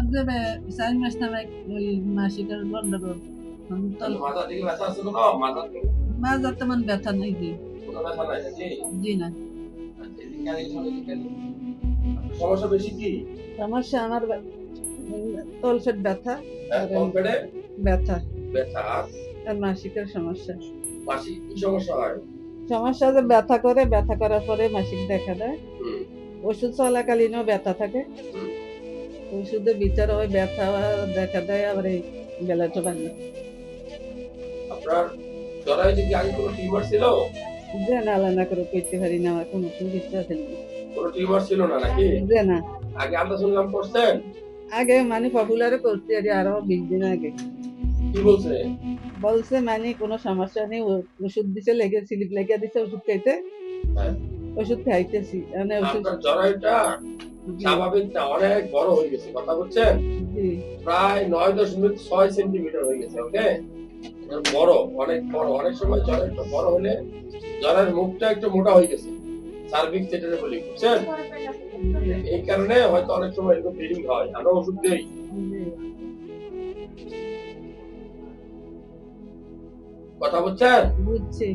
আমার চার মাস নামে ওই মাসিকের গন্ডগোল আমি তো মাথা ব্যথা নেই জি জি না সমস্যা বেশি কি সমস্যা আমার তলপেট ব্যথা ব্যথা ব্যথা আর আর মাসিকের সমস্যা মাসিক কি সমস্যা হয় সমস্যা যে ব্যথা করে ব্যথা করার পরে মাসিক দেখা দেয় ওষুধ চলাকালীনও ব্যথা থাকে ওষুধের ভিতরে ওই ব্যথা দেখা দেয় আবার এই বেলাটা ভাঙে। আপনার জরায় যদি আগে কোনো টিউমার ছিল? যে না আলাদা করে কইতে পারি না আমার কোনো বিশ্বাস নেই কোনো টিউমার ছিল না নাকি? যে আগে আল্ট্রাসাউন্ড করছেন? আগে মানে পপুলারে আর আরও বিশ দিন আগে। কি বলছে? বলছে মানে কোনো সমস্যা নেই ওষুধ দিছে লেগে স্লিপ লেগে দিছে ওষুধ খাইতে। হ্যাঁ। ওষুধ খাইতেছি মানে ওষুধ জরায়ুটা স্বাভাবিক না অনেক বড় হয়ে গেছে। কথা বলছেন প্রায় নয় দশমিক ছয় সেন্টিমিটার হয়ে গেছে ওকে? বড় অনেক বড়। অনেক সময় জ্বর একটু বড় হলে জ্বরের মুখটা একটু মোটা হয়ে গেছে। সার্ভিক বলি বুঝছেন? এই কারণে হয়তো অনেক সময় এরকম ব্লিডিং হয়। আমরা ওষুধ দিই। কথা বলছেন বুঝছি।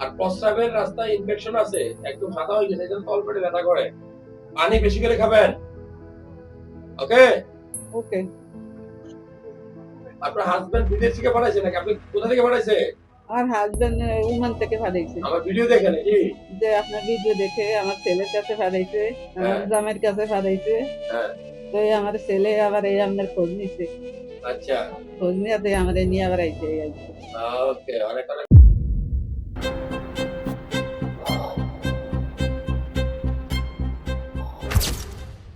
আর প্রস্রাবের রাস্তায় ইনফেকশন আছে। একটু সাদা হয়ে গেছে এজন্য তল পেটে ব্যথা করে। পানি বেশি করে খাবেন? ওকে ওকে আপনার হাজবেন্ড বিদেশ থেকে পাঠাইছে নাকি? আপনি কোথা থেকে পাঠাইছে? আমার হাজবেন্ড উমান থেকে পাঠাইছে। আমার ভিডিও দেখে নাকি যে। আপনার ভিডিও দেখে আমার ছেলের কাছে পাঠাইছে আমার হ্যাঁ। জামের কাছে পাঠাইছে। হ্যাঁ। তো এই আমার ছেলে আবার এই আপনার খোঁজ নিছে। আচ্ছা। খোঁজ নিয়ে তো আমার নিয়ে আবার আইছে আর। ওকে অনেক